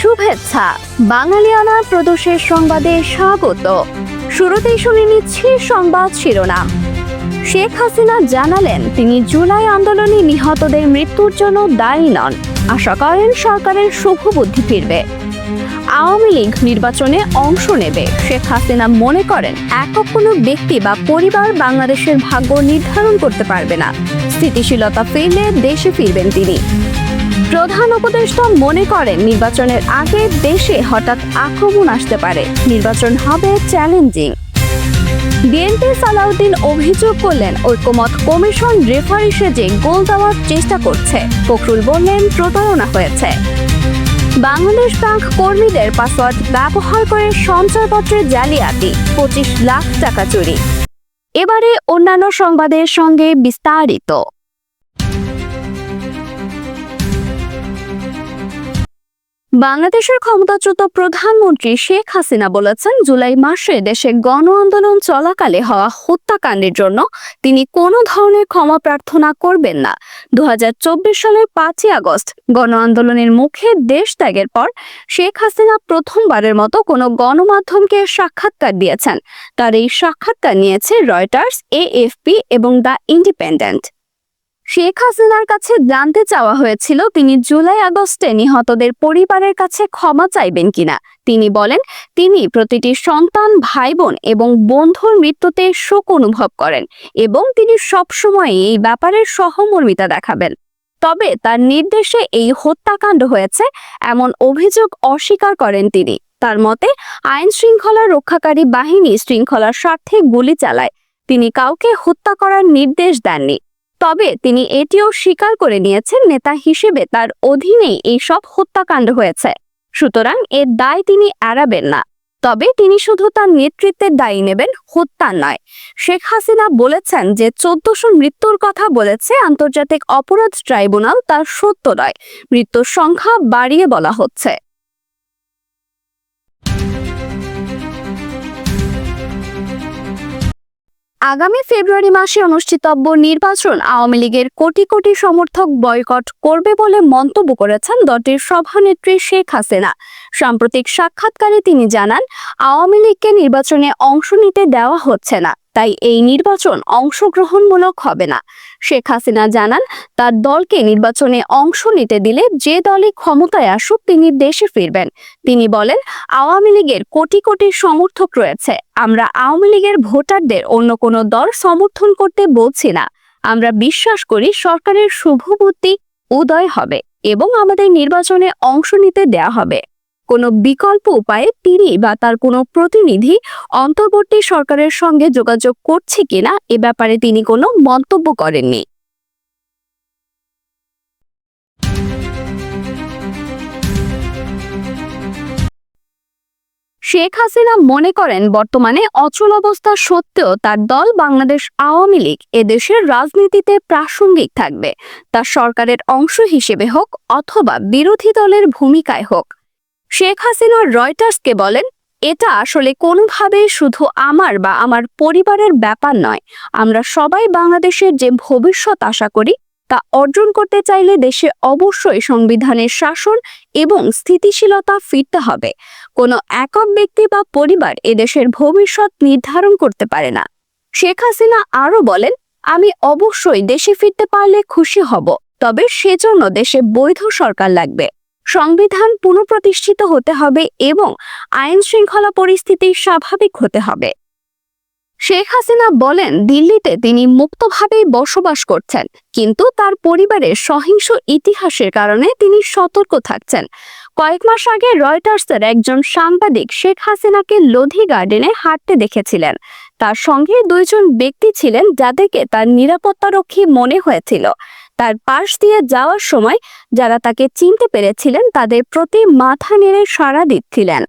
শুভেচ্ছা। বাঙালিয়ানা প্রদোষের সংবাদে স্বাগত। শুরুতেই শুনে নিচ্ছি সংবাদ শিরোনাম। শেখ হাসিনা জানালেন তিনি জুলাই আন্দোলনে নিহতদের মৃত্যুর জন্য দায়ী নন। আশা করেন সরকারের শুভবুদ্ধি ফিরবে। আওয়ামী লীগ নির্বাচনে অংশ নেবে। শেখ হাসিনা মনে করেন একক কোনো ব্যক্তি বা পরিবার বাংলাদেশের ভাগ্য নির্ধারণ করতে পারবে না। স্থিতিশীলতা ফিরলে দেশে ফিরবেন তিনি। প্রধান উপদেষ্টা মনে করেন, নির্বাচনের আগে দেশে হঠাৎ আক্রমণ আসতে পারে। নির্বাচন হবে চ্যালেঞ্জিং। বিএনপি সালাউদ্দিন অভিযোগ করলেন, ঐক্যমত কমিশন রেফারি সেজে গোল দেওয়ার চেষ্টা করছে। ফখরুল বললেন, প্রতারণা হয়েছে। বাংলাদেশ ব্যাংক কর্মীদের পাসওয়ার্ড ব্যবহার করে সঞ্চয়পত্রের জালিয়াতি, পঁচিশ লাখ টাকা চুরি। এবারে অন্যান্য সংবাদের সঙ্গে বিস্তারিত। বাংলাদেশের ক্ষমতাচ্যুত প্রধানমন্ত্রী শেখ হাসিনা বলেছেন, জুলাই মাসে দেশে গণ আন্দোলন চলাকালে হওয়া হত্যাকাণ্ডের জন্য তিনি কোনো ধরনের ক্ষমা প্রার্থনা করবেন না। দু হাজার চব্বিশ সালের পাঁচই আগস্ট গণ আন্দোলনের মুখে দেশ ত্যাগের পর শেখ হাসিনা প্রথমবারের মতো কোনো গণমাধ্যমকে সাক্ষাৎকার দিয়েছেন। তার এই সাক্ষাৎকার নিয়েছে রয়টার্স, এএফপি এবং দ্য ইন্ডিপেন্ডেন্ট। শেখ হাসিনার কাছে জানতে চাওয়া হয়েছিল তিনি জুলাই আগস্টে নিহতদের পরিবারের কাছে ক্ষমা চাইবেন কিনা। তিনি বলেন, তিনি প্রতিটি সন্তান ভাই বোন এবং বন্ধুর মৃত্যুতে শোক অনুভব করেন এবং তিনি সবসময় এই ব্যাপারে সহমর্মিতা দেখাবেন। তবে তার নির্দেশে এই হত্যাকাণ্ড হয়েছে এমন অভিযোগ অস্বীকার করেন তিনি। তার মতে, আইন শৃঙ্খলা রক্ষাকারী বাহিনী শৃঙ্খলার স্বার্থে গুলি চালায়। তিনি কাউকে হত্যা করার নির্দেশ দেননি। তবে তিনি এটিও স্বীকার করে নিয়েছেন নেতা হিসেবে তার অধীনেই এইসব হত্যাকাণ্ড হয়েছে। সুতরাং এর দায় তিনি এড়াবেন না। তবে তিনি শুধু তার নেতৃত্বের দায়ী নেবেন, হত্যা নয়। শেখ হাসিনা বলেছেন যে চোদ্দশো মৃত্যুর কথা বলেছে আন্তর্জাতিক অপরাধ ট্রাইব্যুনাল, তার সত্য নয়। মৃত্যুর সংখ্যা বাড়িয়ে বলা হচ্ছে। আগামী ফেব্রুয়ারি মাসে অনুষ্ঠিতব্য নির্বাচন আওয়ামী লীগের কোটি কোটি সমর্থক বয়কট করবে বলে মন্তব্য করেছেন দলটির সভানেত্রী শেখ হাসিনা। সাম্প্রতিক সাক্ষাৎকারে তিনি জানান, আওয়ামী লীগকে নির্বাচনে অংশ নিতে দেওয়া হচ্ছে না। তাই এই নির্বাচন অংশগ্রহণমূলক হবে না। শেখ হাসিনা জানান, তার দলকে নির্বাচনে অংশ নিতে দিলে যে দলই ক্ষমতায় আসুক তিনি দেশে ফিরবেন। তিনি বলেন, আওয়ামী লীগের কোটি কোটি সমর্থক রয়েছে। আমরা আওয়ামী লীগের ভোটারদের অন্য কোনো দল সমর্থন করতে বলছি না। আমরা বিশ্বাস করি সরকারের শুভবুদ্ধি উদয় হবে এবং আমাদের নির্বাচনে অংশ নিতে দেয়া হবে। কোনো বিকল্প উপায়ে তিনি বা তার কোনো প্রতিনিধি অন্তর্বর্তী সরকারের সঙ্গে যোগাযোগ করছে কিনা এ ব্যাপারে তিনি কোনো মন্তব্য করেননি। শেখ হাসিনা মনে করেন বর্তমানে অচল অবস্থা সত্ত্বেও তার দল বাংলাদেশ আওয়ামী লীগ এদেশের রাজনীতিতে প্রাসঙ্গিক থাকবে। তা সরকারের অংশ হিসেবে হোক অথবা বিরোধী দলের ভূমিকায় হোক শেখ হাসিনা রয়টার্সকে বলেন, এটা আসলে কোনোভাবেই শুধু আমার বা আমার পরিবারের ব্যাপার নয়। আমরা সবাই বাংলাদেশের যে ভবিষ্যৎ আশা করি, তা অর্জন করতে চাইলে দেশে অবশ্যই সংবিধানের শাসন এবং স্থিতিশীলতা ফিরতে হবে। কোনো একক ব্যক্তি বা পরিবার এদেশের ভবিষ্যৎ নির্ধারণ করতে পারে না। শেখ হাসিনা আরও বলেন, আমি অবশ্যই দেশে ফিরতে পারলে খুশি হব, তবে সেজন্য দেশে বৈধ সরকার লাগবে। সংবিধান পুনঃপ্রতিষ্ঠিত হতে হবে এবং আইন শৃঙ্খলা পরিস্থিতি স্বাভাবিক হতে হবে। শেখ হাসিনা বলেন, দিল্লিতে তিনি মুক্তভাবেই বসবাস করছেন, কিন্তু তার পরিবারের সহিংস ইতিহাসের কারণে তিনি সতর্ক থাকছেন। কয়েক মাস আগে রয়টার্সের একজন সাংবাদিক শেখ হাসিনাকে লোধি গার্ডেনে হাঁটতে দেখেছিলেন। তার সঙ্গে দুইজন ব্যক্তি ছিলেন যাদেরকে তার নিরাপত্তারক্ষী মনে হয়েছিল। তার পাশ দিয়ে যাওয়ার সময় যারা তাকে চিনতে পেরেছিলেন, তাদের প্রতি মাথা নেড়ে সাড়া দিচ্ছিলেন।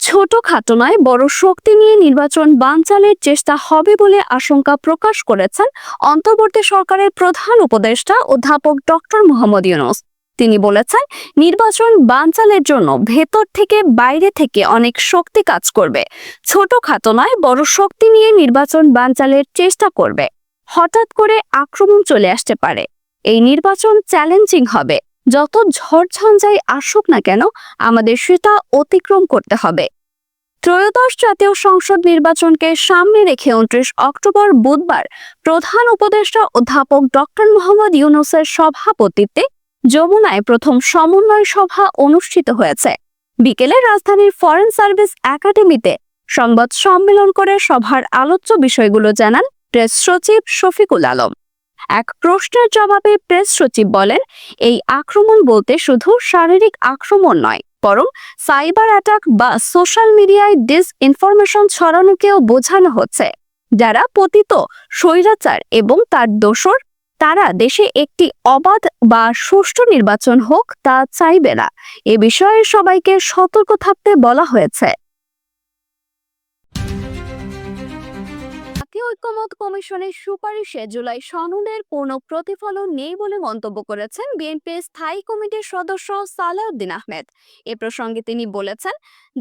ছোটখাটো নয় বড় শক্তি নিয়ে নির্বাচন বানচালের চেষ্টা হবে বলে আশঙ্কা প্রকাশ করেছেন অন্তর্বর্তী সরকারের প্রধান উপদেষ্টা অধ্যাপক ডক্টর মোহাম্মদ ইউনুস। তিনি বলেছেন, নির্বাচন বানচালের জন্য ভেতর থেকে বাইরে থেকে অনেক শক্তি কাজ করবে। ছোটখাটো নয়, বড় শক্তি নিয়ে নির্বাচন বানচালের চেষ্টা করবে। হঠাৎ করে আক্রমণ চলে আসতে পারে। এই নির্বাচন চ্যালেঞ্জিং হবে। যত ঝড়ঝঞ্ঝাই আসুক না কেন, আমাদের সেটা অতিক্রম করতে হবে। ত্রয়োদশ জাতীয় সংসদ নির্বাচনকে সামনে রেখে উনত্রিশ অক্টোবর বুধবার প্রধান উপদেষ্টা অধ্যাপক ডক্টর মোহাম্মদ ইউনুসের সভাপতিত্বে যমুনায় প্রথম সমন্বয় সভা অনুষ্ঠিত হয়েছে। বিকেলে রাজধানীর ফরেন সার্ভিস একাডেমিতে সংবাদ সম্মেলন করে সভার আলোচ্য বিষয়গুলো জানান প্রেস সচিব শফিকুল আলম। এক প্রশ্নের জবাবে প্রেস সচিব বলেন, এই আক্রমণ বলতে শুধু শারীরিক আক্রমণ নয়, বরং সাইবার অ্যাটাক বা সোশ্যাল মিডিয়ায় ডিস ইনফরমেশন ছড়ানোকেও বোঝানো হচ্ছে। যারা পতিত, স্বৈরাচার এবং তার দোসর তারা দেশে একটি অবাধ বা সুষ্ঠু নির্বাচন হোক তা চাইবে না। এ বিষয়ে সবাইকে সতর্ক থাকতে বলা হয়েছে। জাতীয় ঐক্যমত কমিশনের সুপারিশে জুলাই সনদের কোনো প্রতিফলন নেই বলে মন্তব্য করেছেন বিএনপির স্থায়ী কমিটির সদস্য সালাউদ্দিন আহমেদ। এ প্রসঙ্গে তিনি বলেছেন,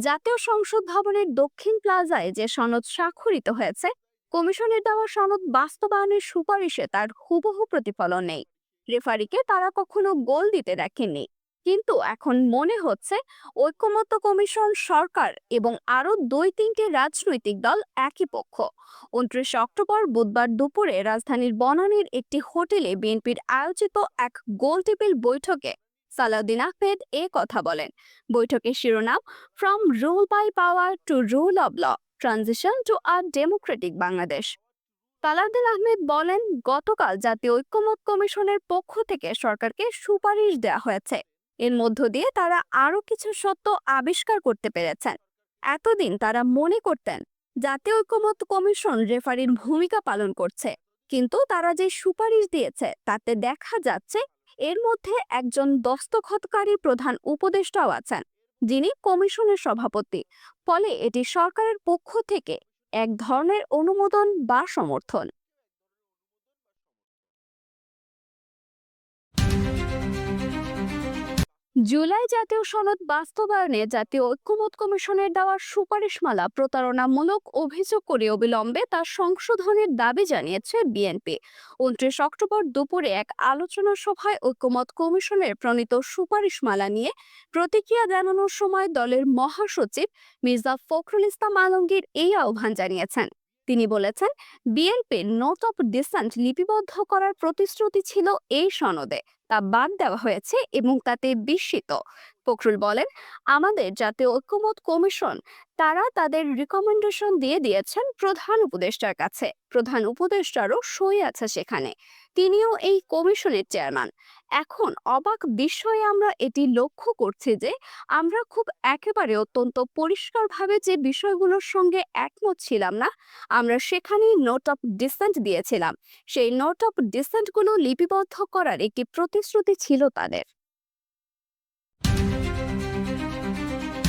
জাতীয় সংসদ ভবনের দক্ষিণ প্লাজায় যে সনদ স্বাক্ষরিত হয়েছে কমিশনের দেওয়া সনদ বাস্তবায়নের সুপারিশে তার হুবহু প্রতিফলন নেই। রেফারিকে তারা কখনো গোল দিতে দেখেননি। কিন্তু এখন মনে হচ্ছে, ঐক্যমত্য কমিশন সরকার এবং আরও দুই তিনটি রাজনৈতিক দল একই পক্ষ। উনত্রিশে অক্টোবর বুধবার দুপুরে রাজধানীর বনানীর একটি হোটেলে বিএনপির আয়োজিত এক গোলটেবিল বৈঠকে সালাউদ্দিন আহমেদ এ কথা বলেন। বৈঠকের শিরোনাম from rule by power to rule of law transition to a democratic Bangladesh Salahuddin Ahmed বলেন, গতকাল জাতীয় ঐক্যমত কমিশনের পক্ষ থেকে সরকারকে সুপারিশ দেওয়া হয়েছে। এর মধ্য দিয়ে তারা আরও কিছু সত্য আবিষ্কার করতে পেরেছেন। এতদিন তারা মনে করতেন, জাতীয় ঐক্যমত কমিশন রেফারির ভূমিকা পালন করছে। কিন্তু তারা যে সুপারিশ দিয়েছে, তাতে দেখা যাচ্ছে এর মধ্যে একজন দস্তখতকারী প্রধান উপদেষ্টাও আছেন। যিনি কমিশনের সভাপতি। ফলে এটি সরকারের পক্ষ থেকে এক ধরনের অনুমোদন বা সমর্থন। জুলাই জাতীয় সনদ বাস্তবায়নে জাতীয় ঐক্যমত কমিশনের দেওয়া সুপারিশমালা প্রতারণামূলক অভিযোগ করে অবিলম্বে তা সংশোধনের দাবি জানিয়েছে বিএনপি। উনত্রিশ অক্টোবর দুপুরে এক আলোচনা সভায় ঐক্যমত কমিশনের প্রণীত সুপারিশমালা নিয়ে প্রতিক্রিয়া জানানোর সময় দলের মহাসচিব মির্জা ফখরুল ইসলাম আলমগীর এই আহ্বান জানিয়েছেন। তিনি বলেছেন, বিএনপি নোট অফ ডিসেন্ট লিপিবদ্ধ করার প্রতিশ্রুতি ছিল এই সনদে। তা বাদ দেওয়া হয়েছে এবং তাতে বিস্মিত। ফখরুল বলেন, আমাদের জাতীয় ঐক্যমত কমিশন, তারা তাদের রিকমেন্ডেশন দিয়ে দিয়েছেন প্রধান উপদেষ্টার কাছে। প্রধান উপদেষ্টারও সই আছে সেখানে। তিনিও এই কমিশনের চেয়ারম্যান। এখন অবাক বিষয়ে আমরা এটি লক্ষ্য করছি যে, আমরা খুব একেবারে অত্যন্ত পরিষ্কারভাবে যে বিষয়গুলোর সঙ্গে একমত ছিলাম না, আমরা সেখানেই নোট অফ ডিসেন্ট দিয়েছিলাম। সেই নোট অফ ডিসেন্টগুলো লিপিবদ্ধ করার একটি প্রতিশ্রুতি ছিল তাদের।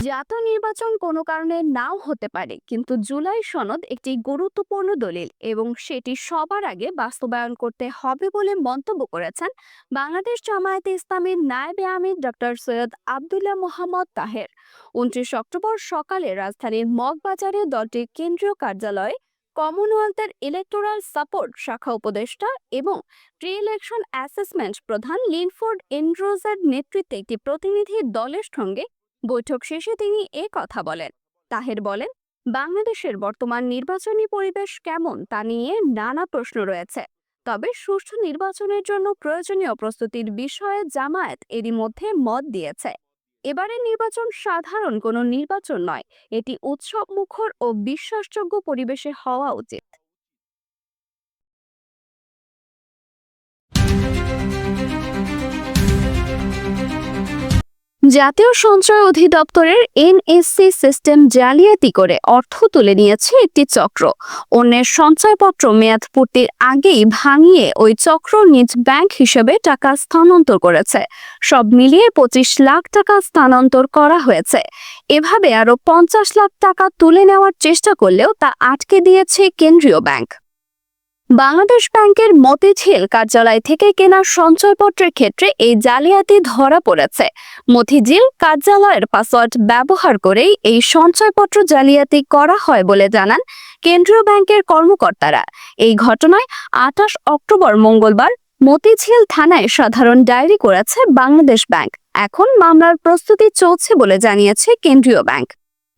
জাতীয় নির্বাচন কোনো কারণে নাও হতে পারে, কিন্তু জুলাই সনদ একটি গুরুত্বপূর্ণ দলিল এবং সেটি সবার আগে বাস্তবায়ন করতে হবে বলে মন্তব্য করেছেন বাংলাদেশ জামায়াতে ইসলামীর নায়েবে আমির ডক্টর সৈয়দ আবদুল্লাহ মোহাম্মদ তাহের। উনত্রিশ অক্টোবর সকালে রাজধানীর মগবাজারে দলটির কেন্দ্রীয় কার্যালয়ে কমনওয়েলথের ইলেকটোরাল সাপোর্ট শাখা উপদেষ্টা এবং প্রি ইলেকশন অ্যাসেসমেন্ট প্রধান লিনফোর্ড এন্ড্রোজের নেতৃত্বে একটি প্রতিনিধি দলের সঙ্গে বৈঠক শেষে তিনি এ কথা বলেন। তাহের বলেন, বাংলাদেশের বর্তমান নির্বাচনী পরিবেশ কেমন তা নিয়ে নানা প্রশ্ন রয়েছে। তবে সুষ্ঠু নির্বাচনের জন্য প্রয়োজনীয় প্রস্তুতির বিষয়ে জামায়াত এরই মধ্যে মত দিয়েছে। এবারের নির্বাচন সাধারণ কোনো নির্বাচন নয়। এটি উৎসব মুখর ও বিশ্বাসযোগ্য পরিবেশে হওয়া উচিত। জাতীয় সঞ্চয় অধিদপ্তরের এনএসসি সিস্টেম জালিয়াতি করে অর্থ তুলে নিয়েছে একটি চক্র। অন্যের সঞ্চয়পত্র মেয়াদ পূর্তির আগেই ভাঙিয়ে ওই চক্র নিজ ব্যাংক হিসেবে টাকা স্থানান্তর করেছে। সব মিলিয়ে পঁচিশ লাখ টাকা স্থানান্তর করা হয়েছে। এভাবে আরও পঞ্চাশ লাখ টাকা তুলে নেওয়ার চেষ্টা করলেও তা আটকে দিয়েছে কেন্দ্রীয় ব্যাংক। বাংলাদেশ ব্যাংকের মতিঝিল কার্যালয় থেকে কেনা সঞ্চয়পত্রের ক্ষেত্রে এই জালিয়াতি ধরা পড়েছে। মতিঝিল কার্যালয়ের পাসওয়ার্ড ব্যবহার করেই এই সঞ্চয়পত্র জালিয়াতি করা হয় বলে জানান কেন্দ্রীয় ব্যাংকের কর্মকর্তারা। এই ঘটনায় আঠাশ অক্টোবর মঙ্গলবার মতিঝিল থানায় সাধারণ ডায়েরি করেছে বাংলাদেশ ব্যাংক। এখন মামলার প্রস্তুতি চলছে বলে জানিয়েছে কেন্দ্রীয় ব্যাংক।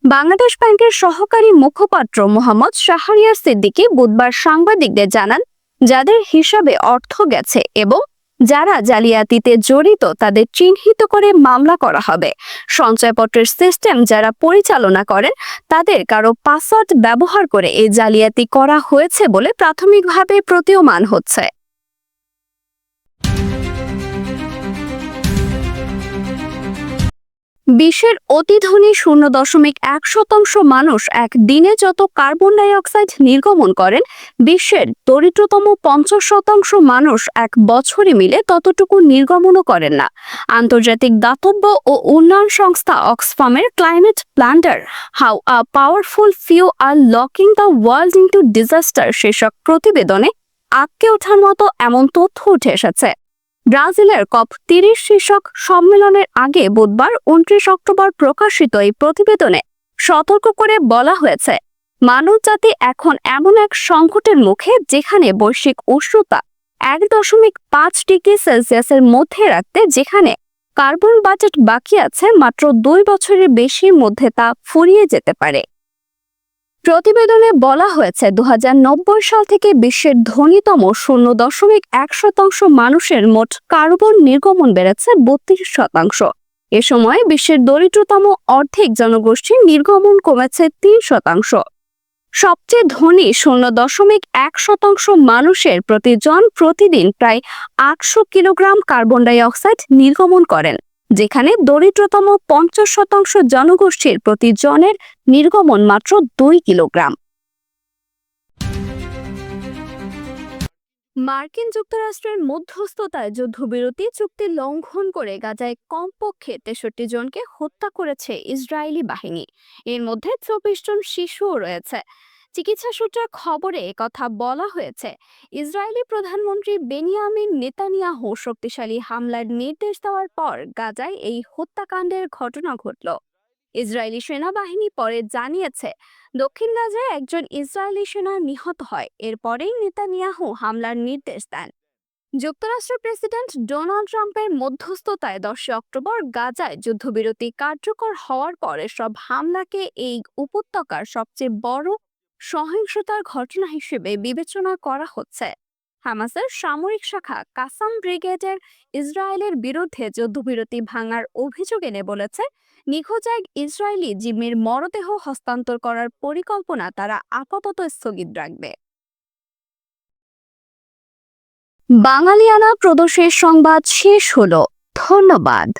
বাংলাদেশ ব্যাংকের সহকারী মুখপাত্র মোহাম্মদ শাহরিয়ার সিদ্দিকী বুধবার সাংবাদিকদের জানান, যাদের হিসাবে অর্থ গেছে এবং যারা জালিয়াতিতে জড়িত তাদের চিহ্নিত করে মামলা করা হবে। সঞ্চয়পত্রের সিস্টেম যারা পরিচালনা করেন, তাদের কারও পাসওয়ার্ড ব্যবহার করে এই জালিয়াতি করা হয়েছে বলে প্রাথমিকভাবে প্রতীয়মান হচ্ছে। বিশ্বের অতি ধনী শূন্য দশমিক এক শতাংশ মানুষ এক দিনে যত কার্বন ডাইঅক্সাইড নির্গমন করেন, বিশ্বের দরিদ্রতম পঞ্চাশ শতাংশ মানুষ এক বছরে মিলে ততটুকু নির্গমনও করেন না। আন্তর্জাতিক দাতব্য ও উন্নয়ন সংস্থা অক্সফামের climate plunder how a powerful few are locking the world into disaster, শীর্ষক প্রতিবেদনে আঁককে ওঠার মতো এমন তথ্য উঠে এসেছে। ব্রাজিলের কপ তিরিশ শীর্ষক সম্মেলনের আগে বুধবার উনত্রিশ অক্টোবর প্রকাশিত এই প্রতিবেদনে সতর্ক করে বলা হয়েছে মানবজাতি এখন এমন এক সংকটের মুখে যেখানে বৈশ্বিক উষ্ণতা এক দশমিক পাঁচ ডিগ্রি সেলসিয়াসের মধ্যে রাখতে যেখানে কার্বন বাজেট বাকি আছে মাত্র দুই বছরের বেশির মধ্যে তা ফুরিয়ে যেতে পারে। প্রতিবেদনে বলা হয়েছে দু হাজার নব্বই সাল থেকে বিশ্বের ধনীতম শূন্য দশমিক এক শতাংশ মানুষের মোট কার্বন নির্গমন বেড়েছে বত্রিশ শতাংশ। এ সময় বিশ্বের দরিদ্রতম অর্ধেক জনগোষ্ঠীর নির্গমন কমেছে তিন শতাংশ। সবচেয়ে ধনী শূন্য দশমিক এক শতাংশ মানুষের প্রতিজন প্রতিদিন প্রায় আটশো কিলোগ্রাম কার্বন ডাই অক্সাইড নির্গমন করেন। যেখানে দরিদ্রতম পঞ্চাশ শতাংশ জনগোষ্ঠীর প্রতি জনের নির্গমন মাত্র দুই কিলোগ্রাম। মার্কিন যুক্তরাষ্ট্রের মধ্যস্থতায় যুদ্ধবিরতি চুক্তি লঙ্ঘন করে গাজায় কমপক্ষে তেষট্টি জনকে হত্যা করেছে ইসরায়েলি বাহিনী। এর মধ্যে চব্বিশ জন শিশুও রয়েছে। চিকিৎসা সূত্রের খবরে কথা বলা হয়েছে। ইসরায়েলি প্রধানমন্ত্রী বেনিয়ামিন নেতানিয়াহু শক্তিশালী হামলার নির্দেশ দেওয়ার পর গাজায় এই হত্যাকাণ্ডের ঘটনা ঘটল। ইসরায়েলি সেনাবাহিনী পরে জানিয়েছে, দক্ষিণ গাজায় একজন ইসরায়েলি সেনা নিহত হয়, এরপরেই নেতানিয়াহু হামলার নির্দেশ দেন। যুক্তরাষ্ট্রের প্রেসিডেন্ট ডোনাল্ড ট্রাম্পের মধ্যস্থতায় দশই অক্টোবর গাজায় যুদ্ধবিরতি কার্যকর হওয়ার পরে সব হামলাকে এই উপত্যকার সবচেয়ে বড় সহিংসতার ঘটনা হিসেবে বিবেচনা করা হচ্ছে। হামাসের সামরিক শাখা কাসাম ব্রিগেডের ইসরায়েলের বিরুদ্ধে যুদ্ধবিরতি ভাঙার অভিযোগ এনে বলেছে, নিখোঁজ এক ইসরায়েলি জিম্মির মরদেহ হস্তান্তর করার পরিকল্পনা তারা আপাতত স্থগিত রাখবে। বাঙালিয়ানা প্রদোষের সংবাদ শেষ হলো। ধন্যবাদ।